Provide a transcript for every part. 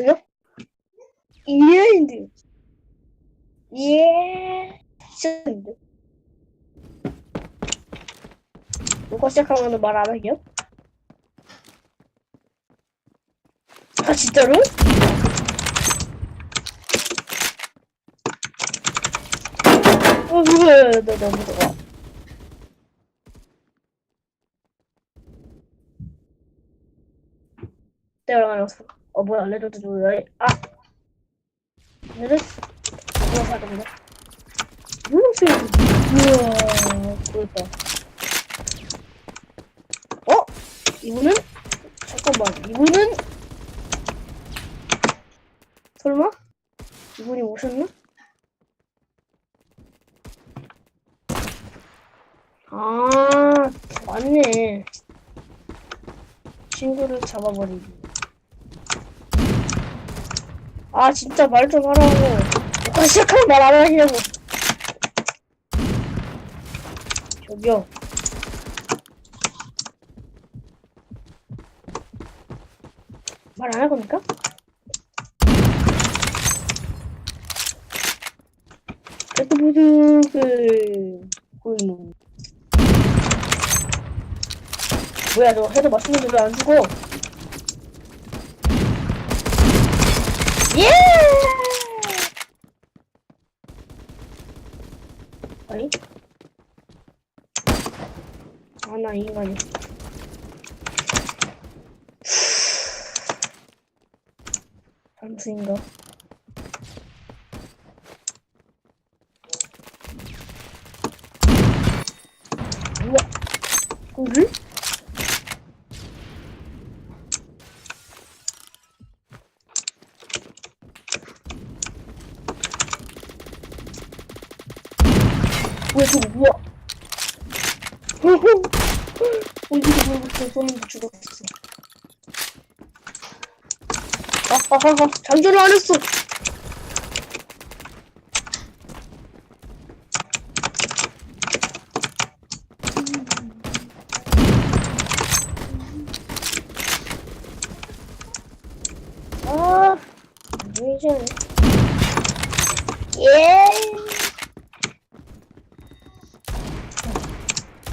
저기요? 예인데. 예. 시작인데. 누가 시작하면 말안 하게요? 아, 진짜로? 어, 무서워요. 나 너무 무서워. 때려가면서. 어, 뭐야, 레드도 뭐야. 아! 레드? 이거 사야 됩니다. 무슨, 우와, 그랬다. 어? 이분은? 잠깐만, 이분은? 설마? 이분이 오셨나? 아, 맞네. 친구를 잡아버리기. 아, 진짜 말 좀 하라고. 아, 시작하면 말안 하려고. 저기요. 말 안 할 겁니까? 그, 그, 뭐야, 너 헤드 맞추는데 왜안 죽어? 예! 아니? 아, 나 인간이. 잠수인가? 우와, 꿀? 뭐야 저거 뭐야 어 디서 모르겠어 손님도 죽었어 아 아 아 아 장전을 안 했어 아 이제 예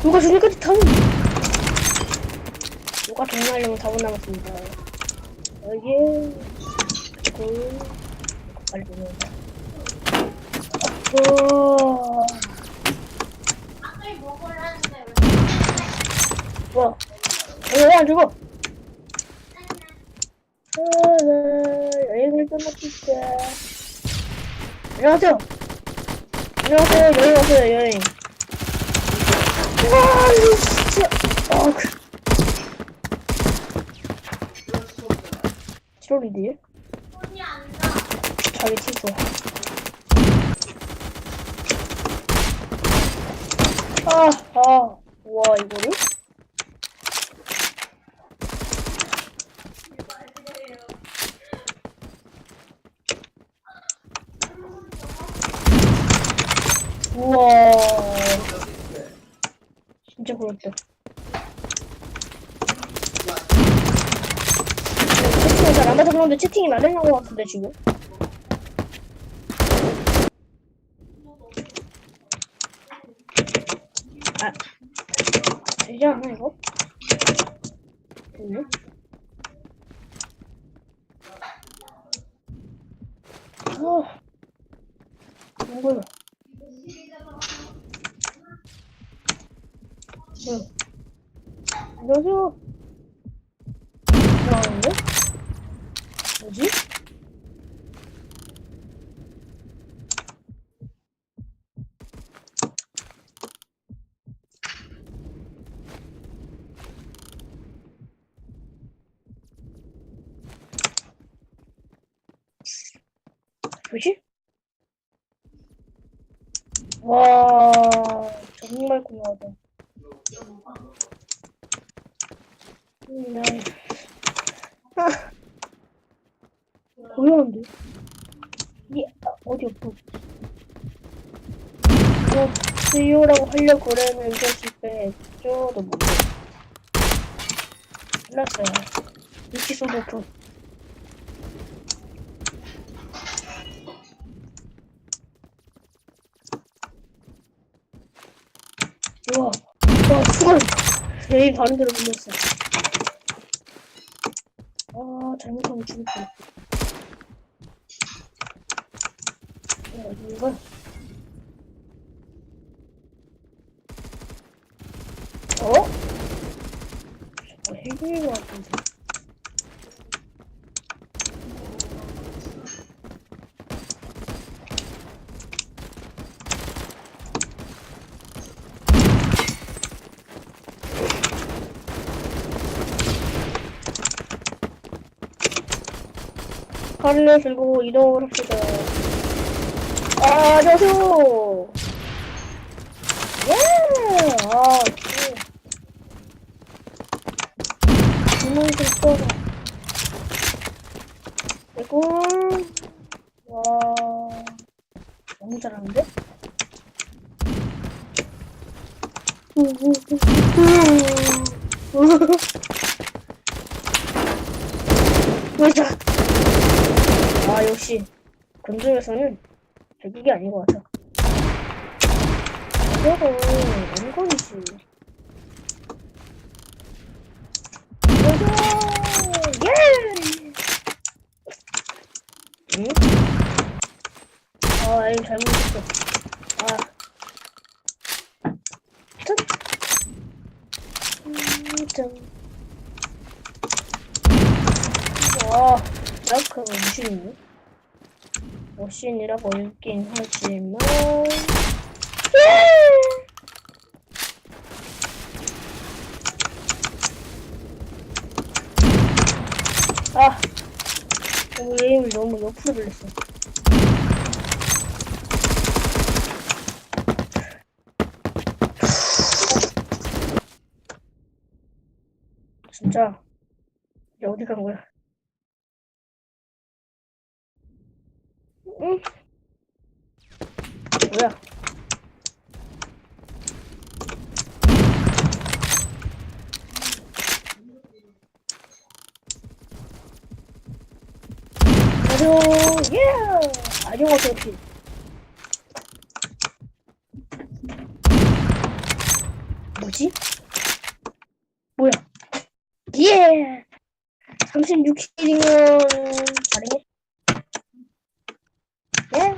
누가 저기까지 타고 누가 정리하려면 4분 남았습니다 여기 그 빨리 보내자 어 뭐야 왜안 죽어 아, 네, 여행을 떠나줄게 안녕하세요 안녕하세요 여행 왔어요 여행 와, 이거 진짜. 아, 그. 트롤이디? 자기 취소. 아, 아. 와, 이거를? 우와. 진짜 부럽다. 맞아 그런데 채팅이 안 되는 것 같은데 지금. 아, 되지 않나 이거? 됐네. 아, 이거요. 응. 안녕하세요. 나왔는데? 뭐지? 뭐지? 와, 정말 고마워다. 음, 네. 아. 어디? 예, 어디 없어. 뭐, 주요라고 하려고 그랬는데, 집에 쪼도 못 해. 끝났어요. 미치소 버프. 우와, 와, 수건! 제일 다른 데로 밀렸어. 아, 잘못하면 죽을 뻔 이거. 어? 저 핵인 것 같은데. 칼을 들고 이동을 합시다. 아, 저수! 예! 아, 좀 써라. 그리고, 와, 너무 잘하는데? 으자! 아 역시 건조에서는 배기이 아닌 것 같아. 이거는 은건이지. 요조 예! 응? 아 에임 잘못했어. 아. 짠. 음, 짠. 와. 라크가 무신이네? 머신이라고 읽긴 하지만. 아! 너무 에임을 너무 옆으로 돌렸어. 진짜 이제 어디 간 거야? 응? 뭐야? 아룡, 예! 아룡어 대피. 뭐지? 뭐야? 예! 36킬이면 잘해? 예! Yeah.